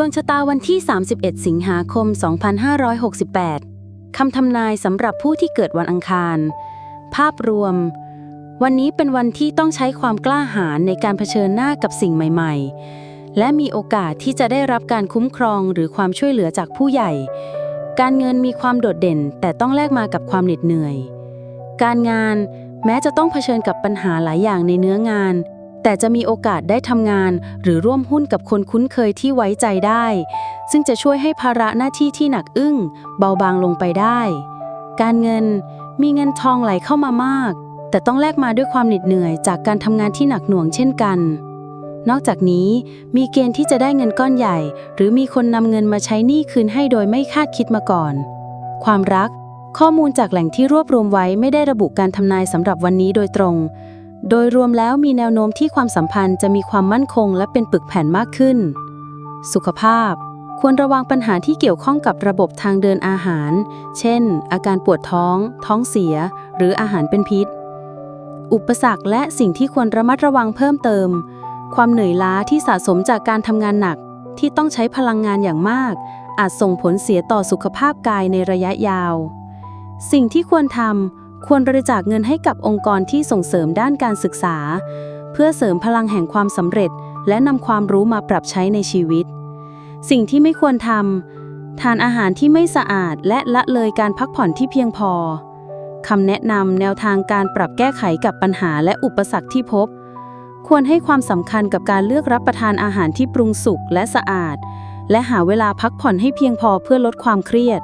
ดวงชะตาวันที่ 31 สิงหาคม 2568 คำทำนายสำหรับผู้ที่เกิดวันอังคาร ภาพรวม วันนี้เป็นวันที่ต้องใช้ความกล้าหาญในการเผชิญหน้ากับสิ่งใหม่ ๆ และมีโอกาสที่จะได้รับการคุ้มครองหรือความช่วยเหลือจากผู้ใหญ่ การเงินมีความโดดเด่น แต่ต้องแลกมากับความเหน็ดเหนื่อย การงานแม้จะต้องเผชิญกับปัญหาหลายอย่างในเนื้องาน แต่จะมีโอกาสได้ทำงาน หรือร่วมหุ้นกับคนคุ้นเคยที่ไว้ใจได้ ซึ่งจะช่วยให้ภาระหน้าที่ที่หนักอึ้ง เบาบางลงไปได้ การเงินมีเงินทองไหลเข้ามามาก แต่ต้องแลกมาด้วยความเหน็ดเหนื่อยจากการทำงานที่หนักหน่วงเช่นกัน นอกจากนี้มีเกณฑ์ที่จะได้เงินก้อนใหญ่ หรือมีคนนำเงินมาใช้หนี้คืนให้โดยไม่คาดคิดมาก่อน ความรักข้อมูลจากแหล่งที่รวบรวมไว้ไม่ได้ระบุการทำนายสำหรับวันนี้โดยตรง โดยรวมแล้วมีแนวโน้มที่ความสัมพันธ์จะมีความมั่นคงและเป็นปึกแผ่นมากขึ้น สุขภาพ ควรระวังปัญหาที่เกี่ยวข้องกับระบบทางเดินอาหาร เช่น อาการปวดท้อง ท้องเสีย หรืออาหารเป็นพิษ อุปสรรคและสิ่งที่ควรระมัดระวังเพิ่มเติม ความเหนื่อยล้าที่สะสมจากการทำงานหนักที่ต้องใช้พลังงานอย่างมาก อาจส่งผลเสียต่อสุขภาพกายในระยะยาว สิ่งที่ควรทำ ควรบริจาคเงินให้กับองค์กรที่ส่งเสริมด้านการศึกษา เพื่อเสริมพลังแห่งความสำเร็จ และนำความรู้มาปรับใช้ในชีวิต สิ่งที่ไม่ควรทำทานอาหารที่ไม่สะอาดและละเลยการพักผ่อนที่เพียงพอคำแนะนำแนวทางการปรับแก้ไขกับปัญหาและอุปสรรคที่พบ ควรให้ความสำคัญกับการเลือกรับประทานอาหารที่ปรุงสุกและสะอาด และหาเวลาพักผ่อนให้เพียงพอเพื่อลดความเครียด